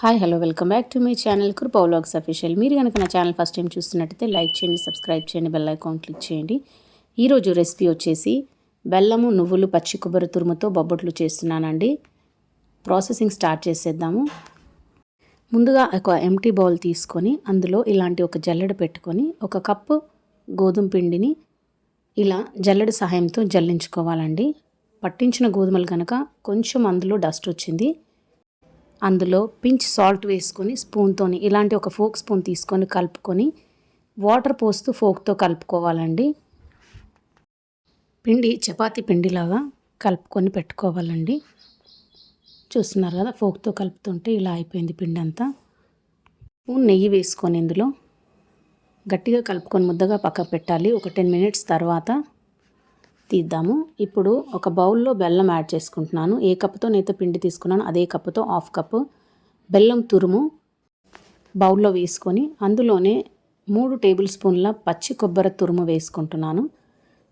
Hi hello welcome back to me channel Kripa vlogs official. మీరు కనుక నా ఛానల్ ఫస్ట్ టైం చూస్తున్నట్టయితే లైక్ చేయండి సబ్స్క్రైబ్ చేయండి బెల్ ఐకాన్ క్లిక్ చేయండి. ఈరోజు రెసిపీ వచ్చేసి బెల్లము నువ్వులు పచ్చి కొబ్బరి తురుముతో బొబ్బట్లు చేస్తున్నానండి. ప్రాసెసింగ్ స్టార్ట్ చేసేద్దాము. ముందుగా ఒక ఎంటీ బౌల్ తీసుకొని అందులో ఇలాంటి ఒక జల్లెడ పెట్టుకొని ఒక కప్పు గోధుమ పిండిని ఇలా జల్లెడ సహాయంతో జల్లించుకోవాలండి. పట్టించిన గోధుమలు కనుక కొంచెం అందులో డస్ట్ వచ్చింది. అందులో పించ్ సాల్ట్ వేసుకొని స్పూన్తోని ఇలాంటి ఒక ఫోక్ స్పూన్ తీసుకొని కలుపుకొని వాటర్ పోస్తూ ఫోక్తో కలుపుకోవాలండి. పిండి చపాతి పిండిలాగా కలుపుకొని పెట్టుకోవాలండి. చూస్తున్నారు కదా ఫోక్తో కలుపుతుంటే ఇలా అయిపోయింది పిండి అంతా స్పూన్ నెయ్యి వేసుకొని ఇందులో గట్టిగా కలుపుకొని ముద్దగా పక్క పెట్టాలి. ఒక టెన్ మినిట్స్ తర్వాత తీద్దాము. ఇప్పుడు ఒక బౌల్లో బెల్లం యాడ్ చేసుకుంటున్నాను. ఏ కప్పుతో నేత పిండి తీసుకున్నాను అదే కప్పుతో హాఫ్ కప్పు బెల్లం తురుము బౌల్లో వేసుకొని అందులోనే మూడు టేబుల్ స్పూన్ల పచ్చి కొబ్బరి తురుము వేసుకుంటున్నాను.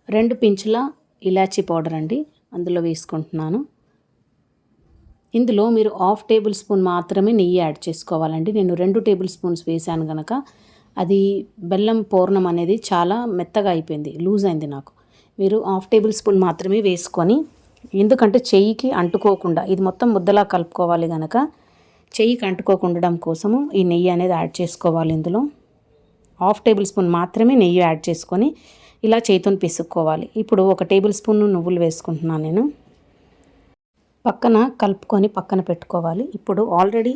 రెండు పించుల ఇలాచీ పౌడర్ అండి అందులో వేసుకుంటున్నాను. ఇందులో మీరు హాఫ్ టేబుల్ స్పూన్ మాత్రమే నెయ్యి యాడ్ చేసుకోవాలండి. నేను రెండు టేబుల్ స్పూన్స్ వేసాను కనుక అది బెల్లం పూర్ణం అనేది చాలా మెత్తగా అయిపోయింది లూజ్ అయింది నాకు. మీరు హాఫ్ టేబుల్ స్పూన్ మాత్రమే వేసుకొని ఎందుకంటే చెయ్యికి అంటుకోకుండా ఇది మొత్తం ముద్దలా కలుపుకోవాలి కనుక చెయ్యికి అంటుకోకుండా కోసము ఈ నెయ్యి అనేది యాడ్ చేసుకోవాలి ఇందులో. హాఫ్ టేబుల్ స్పూన్ మాత్రమే నెయ్యి యాడ్ చేసుకొని ఇలా చేతిని పిసుక్కోవాలి. ఇప్పుడు ఒక టేబుల్ స్పూన్ నువ్వులు వేసుకుంటున్నాను నేను. పక్కన కలుపుకొని పక్కన పెట్టుకోవాలి. ఇప్పుడు ఆల్రెడీ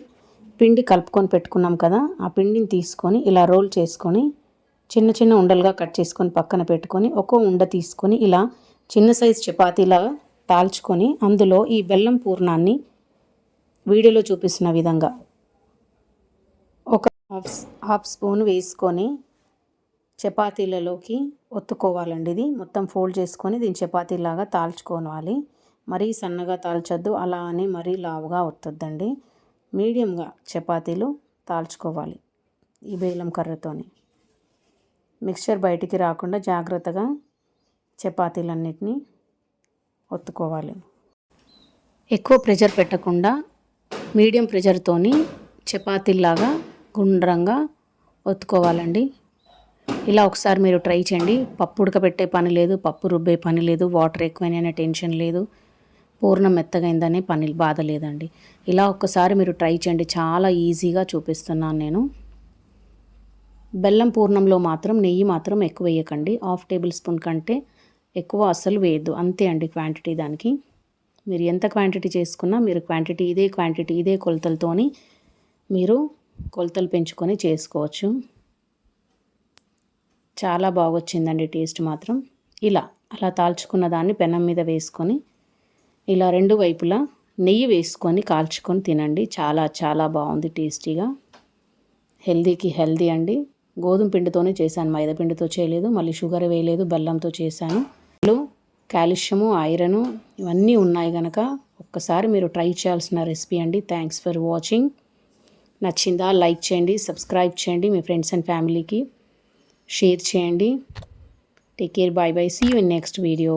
పిండి కలుపుకొని పెట్టుకున్నాం కదా ఆ పిండిని తీసుకొని ఇలా రోల్ చేసుకొని చిన్న చిన్న ఉండలుగా కట్ చేసుకొని పక్కన పెట్టుకొని ఒక్కో ఉండ తీసుకొని ఇలా చిన్న సైజు చపాతీలా తాల్చుకొని అందులో ఈ బెల్లం పూర్ణాన్ని వీడియోలో చూపిస్తున్న విధంగా ఒక హాఫ్ హాఫ్ స్పూన్ వేసుకొని చపాతీలలోకి ఒత్తుకోవాలండి ఇది. మొత్తం ఫోల్డ్ చేసుకొని దీని చపాతీలాగా తాల్చుకోవాలి. మరీ సన్నగా తాల్చొద్దు అలా అని మరీ లావుగా ఒత్తొద్దండి. మీడియంగా చపాతీలు తాల్చుకోవాలి ఈ బేలం కర్రతోని. మిక్చర్ బయటికి రాకుండా జాగ్రత్తగా చపాతీలన్నిటినీ ఒత్తుకోవాలి. ఎక్కువ ప్రెషర్ పెట్టకుండా మీడియం ప్రెషర్తోని చపాతీలాగా గుండ్రంగా ఒత్తుకోవాలండి. ఇలా ఒకసారి మీరు ట్రై చేయండి. పప్పు ఉడకబెట్టే పని లేదు పప్పు రుబ్బే పని లేదు వాటర్ ఎక్కువైనా టెన్షన్ లేదు పూర్ణం మెత్తగైందనే పని బాధ లేదండి. ఇలా ఒక్కసారి మీరు ట్రై చేయండి. చాలా ఈజీగా చూపిస్తున్నాను నేను. బెల్లం పూర్ణంలో మాత్రం నెయ్యి మాత్రం ఎక్కువ వేయకండి. హాఫ్ టేబుల్ స్పూన్ కంటే ఎక్కువ అస్సలు వేయద్దు. అంతే అండి క్వాంటిటీ దానికి. మీరు ఎంత క్వాంటిటీ చేసుకున్నా మీరు క్వాంటిటీ ఇదే క్వాంటిటీ ఇదే కొలతలతోని మీరు కొలతలు పెంచుకొని చేసుకోవచ్చు. చాలా బాగొచ్చిందండి టేస్ట్ మాత్రం. ఇలా అలా తాల్చుకున్న దాన్ని పెనం మీద వేసుకొని ఇలా రెండు వైపులా నెయ్యి వేసుకొని కాల్చుకొని తినండి. చాలా చాలా బాగుంది టేస్టీగా. హెల్దీకి హెల్దీ అండి. గోధుమ పిండితోనే చేశాను. మైదా పిండితో చేయలేదు మళ్ళీ షుగర్ వేయలేదు బెల్లంతో చేశాను. కాల్షియము ఐరను ఇవన్నీ ఉన్నాయి కనుక ఒక్కసారి మీరు ట్రై చేయాల్సిన రెసిపీ అండి. Thanks for watching. నచ్చిందా లైక్ చేయండి సబ్స్క్రైబ్ చేయండి మీ ఫ్రెండ్స్ అండ్ ఫ్యామిలీకి షేర్ చేయండి. Take care bye bye see you in next video.